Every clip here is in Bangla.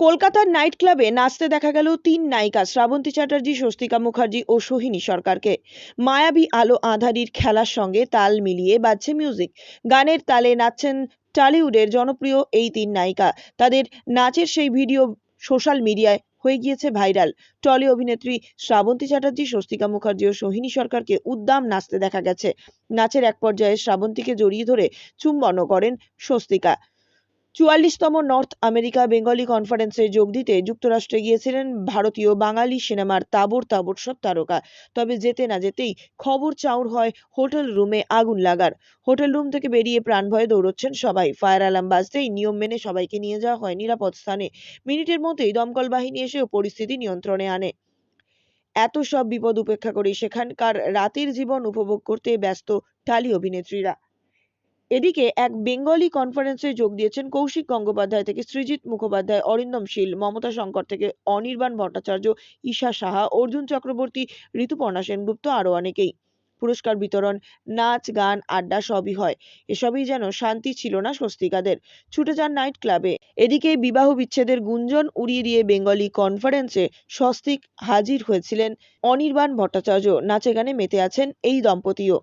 কলকাতার নাইট ক্লাবে নাচতে দেখা গেল তিন নায়িকা, শ্রাবন্তী চ্যাটার্জি, স্বস্তিকা মুখার্জি ও সোহিনী সরকারকে। মায়াবী আলো আঁধারির খেলার সঙ্গে তাল মিলিয়ে বাজছে মিউজিক। গানের তালে নাচছেন টলিউডের জনপ্রিয় এই তিন নায়িকা। তাদের নাচের সেই ভিডিও সোশ্যাল মিডিয়ায় হয়ে গিয়েছে ভাইরাল। টলি অভিনেত্রী শ্রাবন্তী চ্যাটার্জি, স্বস্তিকা মুখার্জি ও সোহিনী সরকারকে উদ্দাম নাচতে দেখা গেছে। নাচের এক পর্যায়ে শ্রাবন্তীকে জড়িয়ে ধরে চুম্বনও করেন স্বস্তিকা। চুয়াল্লিশতম নর্থ আমেরিকা বেঙ্গলি কনফারেন্সে যোগ দিতে যুক্তরাষ্ট্রে গিয়েছিলেন ভারতীয় বাঙালি সিনেমার তাবড় তাবড় সব তারকা। তবে যেতে না যেতেই খবর চাউর হয় হোটেল রুমে আগুন লাগার। হোটেল রুম থেকে বেরিয়ে প্রাণ ভয়ে দৌড়চ্ছেন সবাই। ফায়ার অ্যালার্ম বাজতেই নিয়ম মেনে সবাইকে নিয়ে যাওয়া হয় নিরাপদ স্থানে। মিনিটের মধ্যেই দমকল বাহিনী এসেও পরিস্থিতি নিয়ন্ত্রণে আনে। এত সব বিপদ উপেক্ষা করে সেখানকার রাতের জীবন উপভোগ করতে ব্যস্ত টালি অভিনেত্রীরা। এদিকে এক বেঙ্গলি কনফারেন্সে যোগ দিয়েছেন কৌশিক গঙ্গোপাধ্যায় থেকে সৃজিত মুখোপাধ্যায়, অরিন্দম শীল, মমতা শঙ্কর থেকে অনির্বাণ ভট্টাচার্য, ঈশা সাহা, অর্জুন চক্রবর্তী, ঋতুপর্ণা সেনগুপ্ত আরও অনেকেই। পুরস্কার বিতরণ, নাচ, গান, আড্ডা সবই হয়। এসবই যেন শান্তি ছিল না স্বস্তিকাদের। ছুটে যান নাইট ক্লাবে। এদিকে বিবাহ বিচ্ছেদের গুঞ্জন উড়িয়ে দিয়ে বেঙ্গলি কনফারেন্সে স্বস্তিক হাজির হয়েছিলেন অনির্বাণ ভট্টাচার্য। নাচে গানে মেতে আছেন এই দম্পতিও।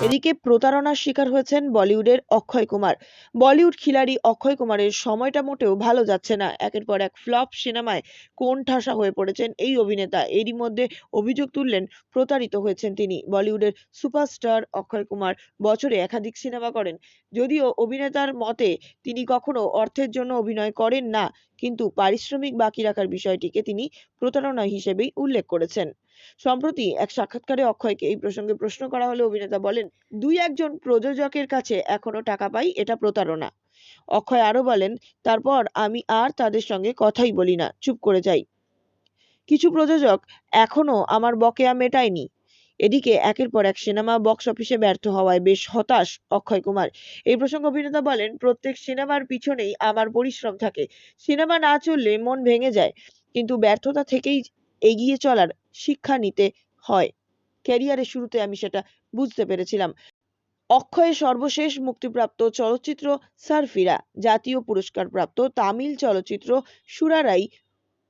এদিকে প্রতারণার শিকার হয়েছেন বলিউডের অক্ষয় কুমার। বলিউড খিলাড়ি অক্ষয় কুমারের সময়টা মোটেও ভালো যাচ্ছে না। একের পর এক ফ্লপ সিনেমায় কোন ঠাসা হয়ে পড়েছেন এই অভিনেতা? এরই মধ্যে অভিযোগ তুললেন প্রতারিত হয়েছেন তিনি। বলিউডের সুপারস্টার অক্ষয় কুমার বছরে একাধিক সিনেমা করেন। যদিও অভিনেতার মতে তিনি কখনো অর্থের জন্য অভিনয় করেন না, কিন্তু পারিশ্রমিক বাকি রাখার বিষয়টিকে তিনি প্রতারণা হিসেবেই উল্লেখ করেছেন। সম্প্রতি এক সাক্ষাৎকারে অক্ষয়কে এই প্রসঙ্গে প্রশ্ন করা হলে অভিনেতা বলেন, দুই একজন প্রযোজকের কাছে এখনও টাকা পাই, এটা প্রতারণা। অক্ষয় আরও বলেন, তারপর আমি আর তাদের সঙ্গে কথাই বলি না, চুপ করে যাই। কিছু প্রযোজক এখনও আমার বকেয়া মেটায়নি। এদিকে একের পর এক সিনেমা বক্স অফিসে ব্যর্থ হওয়ায় বেশ হতাশ অক্ষয় কুমার। এই প্রসঙ্গে অভিনেতা বলেন, প্রত্যেক সিনেমার পিছনেই আমার পরিশ্রম থাকে। সিনেমা না চললে মন ভেঙে যায়, কিন্তু ব্যর্থতা থেকেই এগিয়ে চলার শিক্ষা নিতে হয়। ক্যারিয়ারের শুরুতে আমি সেটা বুঝতে পেরেছিলাম। অক্ষয়ের সর্বশেষ মুক্তিপ্রাপ্ত চলচ্চিত্র সারফিরা, জাতীয় পুরস্কার প্রাপ্ত তামিল চলচ্চিত্র সুরারাই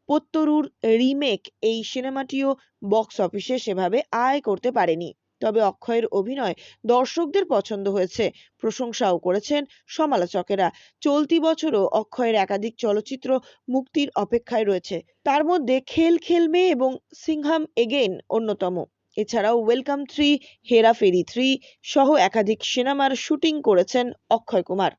পোত্তরুর রিমেক এই সিনেমাটিও বক্স অফিসে সেভাবে আয় করতে পারেনি। তবে অক্ষয়ের অভিনয় দর্শকদের পছন্দ হয়েছে। প্রশংসাও করেছেন সমালোচকেরা। চলতি বছরও অক্ষয়ের একাধিক চলচ্চিত্র মুক্তির অপেক্ষায় রয়েছে। তার মধ্যে খেল খেল মে এবং সিংহাম এগেন অন্যতম। এছাড়াও welcome three, Hera Pheri three সহ একাধিক সিনেমার শুটিং করেছেন অক্ষয় কুমার।